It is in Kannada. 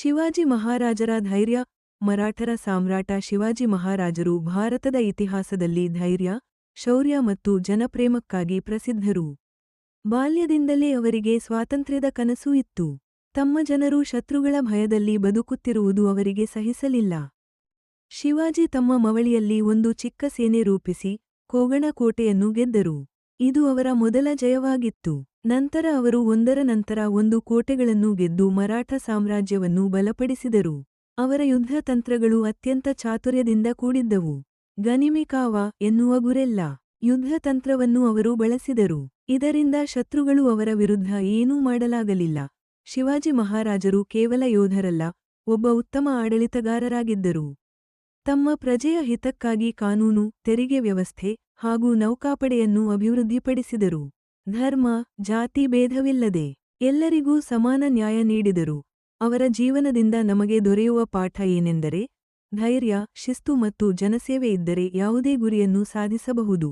ಶಿವಾಜಿ ಮಹಾರಾಜರ ಧೈರ್ಯ, ಮರಾಠರ ಸಾಮ್ರಾಟ ಶಿವಾಜಿ ಮಹಾರಾಜರು ಭಾರತದ ಇತಿಹಾಸದಲ್ಲಿ ಧೈರ್ಯ, ಶೌರ್ಯ ಮತ್ತು ಜನಪ್ರೇಮಕ್ಕಾಗಿ ಪ್ರಸಿದ್ಧರು. ಬಾಲ್ಯದಿಂದಲೇ ಅವರಿಗೆ ಸ್ವಾತಂತ್ರ್ಯದ ಕನಸು ಇತ್ತು. ತಮ್ಮ ಜನರು ಶತ್ರುಗಳ ಭಯದಲ್ಲಿ ಬದುಕುತ್ತಿರುವುದು ಅವರಿಗೆ ಸಹಿಸಲಿಲ್ಲ. ಶಿವಾಜಿ ತಮ್ಮ ಮವಳಿಯಲ್ಲಿ ಒಂದು ಚಿಕ್ಕ ಸೇನೆ ರೂಪಿಸಿ ಕೋಗಣ ಕೋಟೆಯನ್ನು ಗೆದ್ದರು. ಇದು ಅವರ ಮೊದಲ ಜಯವಾಗಿತ್ತು. ನಂತರ ಅವರು ಒಂದರ ನಂತರ ಒಂದು ಕೋಟೆಗಳನ್ನು ಗೆದ್ದು ಮರಾಠ ಸಾಮ್ರಾಜ್ಯವನ್ನು ಬಲಪಡಿಸಿದರು. ಅವರ ಯುದ್ಧ ತಂತ್ರಗಳು ಅತ್ಯಂತ ಚಾತುರ್ಯದಿಂದ ಕೂಡಿದ್ದವು. ಗನಿಮಿಕಾವ ಎನ್ನುವ ಗುರೆಲ್ಲ ಯುದ್ಧ ತಂತ್ರವನ್ನು ಅವರು ಬಳಸಿದರು. ಇದರಿಂದ ಶತ್ರುಗಳು ಅವರ ವಿರುದ್ಧ ಏನೂ ಮಾಡಲಾಗಲಿಲ್ಲ. ಶಿವಾಜಿ ಮಹಾರಾಜರು ಕೇವಲ ಯೋಧರಲ್ಲ, ಒಬ್ಬ ಉತ್ತಮ ಆಡಳಿತಗಾರರಾಗಿದ್ದರು. ತಮ್ಮ ಪ್ರಜೆಯ ಹಿತಕ್ಕಾಗಿ ಕಾನೂನು, ತೆರಿಗೆ ವ್ಯವಸ್ಥೆ ಹಾಗೂ ನೌಕಾಪಡೆಯನ್ನು ಅಭಿವೃದ್ಧಿಪಡಿಸಿದರು. ಧರ್ಮ, ಜಾತಿ ಭೇದವಿಲ್ಲದೆ ಎಲ್ಲರಿಗೂ ಸಮಾನ ನ್ಯಾಯ ನೀಡಿದರು. ಅವರ ಜೀವನದಿಂದ ನಮಗೆ ದೊರೆಯುವ ಪಾಠ ಏನೆಂದರೆ ಧೈರ್ಯ, ಶಿಸ್ತು ಮತ್ತು ಜನಸೇವೆ ಇದ್ದರೆ ಯಾವುದೇ ಗುರಿಯನ್ನು ಸಾಧಿಸಬಹುದು.